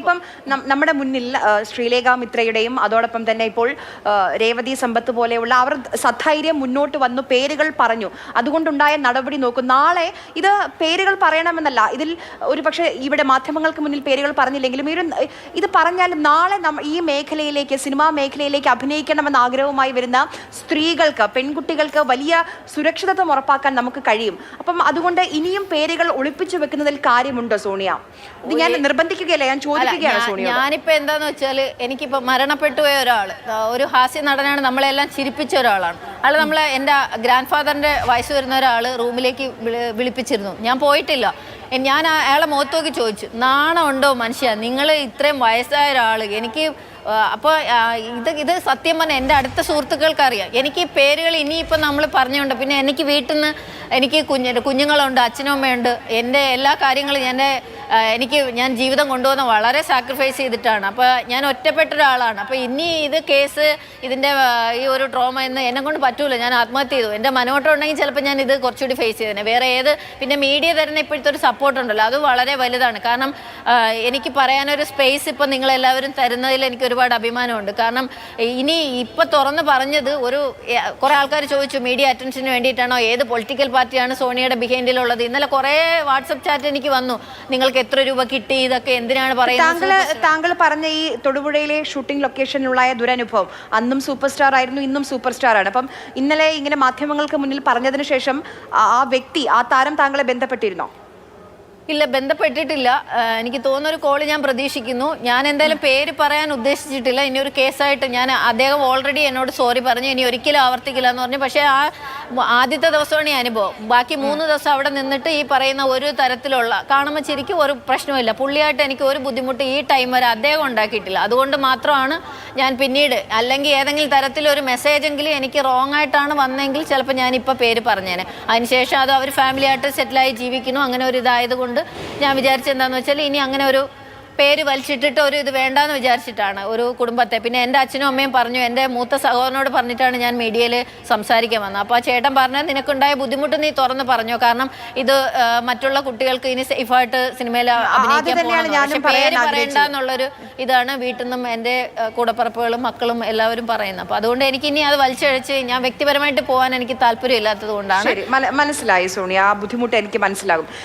ഇപ്പം നമ്മുടെ മുന്നിൽ ശ്രീലേഖ മിത്രയുടെയും അതോടൊപ്പം തന്നെ ഇപ്പോൾ രേവതി സമ്പത്ത് പോലെയുള്ള അവർ സധൈര്യം മുന്നോട്ട് വന്നു പേരുകൾ പറഞ്ഞു. അതുകൊണ്ടുണ്ടായ നടപടി നോക്കും. നാളെ ഇത് പേരുകൾ പറയണമെന്നല്ല. ഇതിൽ ഒരു പക്ഷേ ഇവിടെ മാധ്യമങ്ങൾക്ക് മുന്നിൽ പേരുകൾ പറഞ്ഞില്ലെങ്കിലും ഇവർ ഇത് പറഞ്ഞാലും നാളെ ഈ മേഖലയിലേക്ക് സിനിമാ മേഖലയിലേക്ക് അഭിനയിക്കണമെന്ന ആഗ്രഹവുമായി വരുന്ന സ്ത്രീകൾക്ക് പെൺകുട്ടികൾക്ക് വലിയ സുരക്ഷിതത്വം ഉറപ്പാക്കാൻ നമുക്ക് കഴിയും. അപ്പം അതുകൊണ്ട് ഇനിയും പേരുകൾ ഒളിപ്പിച്ചു വെക്കുന്നതിൽ കാര്യമുണ്ടോ സോണിയ? ഇത് ഞാൻ നിർബന്ധിക്കുകയല്ല. ഞാൻ സോണിയ ഞാനിപ്പോ എന്താന്ന് വെച്ചാൽ എനിക്കിപ്പോ മരണപ്പെട്ടു പോയ ഒരാൾ ഒരു ഹാസ്യ നടനാണ് നമ്മളെല്ലാം ചിരിപ്പിച്ച ഒരാളാണ്. അയാൾ നമ്മളെ എന്റെ ഗ്രാൻഡ് ഫാദറിന്റെ വയസ്സ് വരുന്ന ഒരാൾ റൂമിലേക്ക് വിളി- വിളിപ്പിച്ചിരുന്നു. ഞാൻ പോയിട്ടില്ല. ഞാൻ അയാളെ മുഖത്ത് നോക്കി ചോദിച്ചു നാണമുണ്ടോ മനുഷ്യ? നിങ്ങൾ ഇത്രയും വയസ്സായ ഒരാൾ എനിക്ക് അപ്പോൾ ഇത് ഇത് സത്യം പറഞ്ഞാൽ എന്റെ അടുത്ത സുഹൃത്തുക്കൾക്ക് അറിയാം എനിക്ക് ഈ പേരുകൾ ഇനിയിപ്പോൾ നമ്മൾ പറഞ്ഞുകൊണ്ട് പിന്നെ എനിക്ക് വീട്ടിൽ നിന്ന് എനിക്ക് കുഞ്ഞ് കുഞ്ഞുങ്ങളുണ്ട് അച്ഛനും അമ്മയുണ്ട്. എന്റെ എല്ലാ കാര്യങ്ങളും എന്റെ എനിക്ക് ഞാൻ ജീവിതം കൊണ്ടുവന്ന വളരെ സാക്രിഫൈസ് ചെയ്തിട്ടാണ്. അപ്പോൾ ഞാൻ ഒറ്റപ്പെട്ട ഒരാളാണ്. അപ്പോൾ ഇനി ഇത് കേസ് ഇതിന്റെ ഈ ഒരു ട്രോമ എന്ന് എന്നെ കൊണ്ട് പറ്റൂല. ഞാൻ ആത്മഹത്യ ചെയ്തു. എന്റെ മനോട്ടം ഉണ്ടെങ്കിൽ ചിലപ്പോൾ ഞാൻ ഇത് കുറച്ചുകൂടി ഫേസ് ചെയ്തേനെ. വേറെ ഏത് പിന്നെ മീഡിയ തരുന്ന ഇപ്പോഴത്തെ ഒരു സപ്പോർട്ട് ഉണ്ടല്ലോ. അത് വളരെ വലുതാണ്. കാരണം എനിക്ക് പറയാനൊരു സ്പേസ് ഇപ്പം നിങ്ങളെല്ലാവരും തരുന്നതിൽ എനിക്ക് ഒരുപാട് അഭിമാനമുണ്ട്. കാരണം ഇനി ഇപ്പോൾ തുറന്ന് പറഞ്ഞത് ഒരു കുറേ ആൾക്കാർ ചോദിച്ചു മീഡിയ അറ്റൻഷന് വേണ്ടിയിട്ടാണോ? ഏത് പൊളിറ്റിക്കൽ പാർട്ടിയാണ് സോണിയുടെ ബിഹൈൻഡിലുള്ളത് ഇന്നലെ കുറേ വാട്സപ്പ് ചാറ്റ് എനിക്ക് വന്നു. നിങ്ങൾക്ക് എത്ര രൂപ കിട്ടി ഇതൊക്കെ എന്തിനാണ് പറയുന്നത് താങ്കൾ താങ്കൾ പറഞ്ഞ ഈ തൊടുപുഴയിലെ ഷൂട്ടിംഗ് ലൊക്കേഷനിലുള്ള ദുരനുഭവം അന്നും സൂപ്പർ സ്റ്റാർ ആയിരുന്നു ഇന്നും സൂപ്പർ സ്റ്റാർ ആണ് അപ്പം ഇന്നലെ ഇങ്ങനെ മാധ്യമങ്ങൾക്ക് മുന്നിൽ പറഞ്ഞതിന് ശേഷം ആ ആ വ്യക്തി ആ താരം താങ്കളെ ബന്ധപ്പെട്ടിരുന്നോ? ഇല്ല ബന്ധപ്പെട്ടിട്ടില്ല. എനിക്ക് തോന്നുന്ന ഒരു കോൾ ഞാൻ പ്രതീക്ഷിക്കുന്നു. ഞാൻ എന്തായാലും പേര് പറയാൻ ഉദ്ദേശിച്ചിട്ടില്ല. ഇനി ഒരു കേസായിട്ട് ഞാൻ അദ്ദേഹം ഓൾറെഡി എന്നോട് സോറി പറഞ്ഞു ഇനി ഒരിക്കലും ആവർത്തിക്കില്ല എന്ന് പറഞ്ഞു. പക്ഷേ ആ ആദ്യത്തെ ദിവസമാണ് ഈ അനുഭവം. ബാക്കി മൂന്ന് ദിവസം അവിടെ നിന്നിട്ട് ഈ പറയുന്ന ഒരു തരത്തിലുള്ള കാണുമ്പോൾ ശരിക്കും ഒരു പ്രശ്നമില്ല പുള്ളിയായിട്ട് എനിക്ക് ഒരു ബുദ്ധിമുട്ട് ഈ ടൈം വരെ അദ്ദേഹം ഉണ്ടാക്കിയിട്ടില്ല. അതുകൊണ്ട് മാത്രമാണ് ഞാൻ പിന്നീട് അല്ലെങ്കിൽ ഏതെങ്കിലും തരത്തിലൊരു മെസ്സേജെങ്കിലും എനിക്ക് റോങ് ആയിട്ടാണ് വന്നെങ്കിൽ ചിലപ്പോൾ ഞാനിപ്പോൾ പേര് പറഞ്ഞേനെ. അതിനുശേഷം അത് അവർ ഫാമിലിയായിട്ട് സെറ്റിലായി ജീവിക്കുന്നു. അങ്ങനെ ഒരു ഇതായത് കൊണ്ട് ഞാൻ വിചാരിച്ചെന്താണെന്ന് വെച്ചാൽ ഇനി അങ്ങനെ ഒരു പേര് വലിച്ചിട്ടിട്ട് ഒരു ഇത് വേണ്ടാന്ന് വിചാരിച്ചിട്ടാണ് ഒരു കുടുംബത്തെ. പിന്നെ എന്റെ അച്ഛനും അമ്മയും പറഞ്ഞു എന്റെ മൂത്ത സഹോദരനോട് പറഞ്ഞിട്ടാണ് ഞാൻ മീഡിയയിൽ സംസാരിക്കാൻ വന്നത്. അപ്പോൾ ആ ചേട്ടൻ പറഞ്ഞത് നിനക്കുണ്ടായ ബുദ്ധിമുട്ട് നീ തുറന്ന് പറഞ്ഞു? കാരണം ഇത് മറ്റുള്ള കുട്ടികൾക്ക് ഇനി സേഫായിട്ട് സിനിമയിൽ അഭിനയിക്കാൻ പോകണം പേര്. പറയണ്ട എന്നുള്ളൊരു ഇതാണ് വീട്ടിൽ നിന്നും എന്റെ കൂടപ്പറപ്പുകളും മക്കളും എല്ലാവരും പറയുന്നത്. അപ്പോൾ അതുകൊണ്ട് എനിക്ക് ഇനി അത് വലിച്ചഴിച്ച് ഞാൻ വ്യക്തിപരമായിട്ട് പോകാൻ എനിക്ക് താല്പര്യം ഇല്ലാത്തത് കൊണ്ടാണ് മനസ്സിലായി സോണി ആ ബുദ്ധിമുട്ട് എനിക്ക് മനസ്സിലാകും.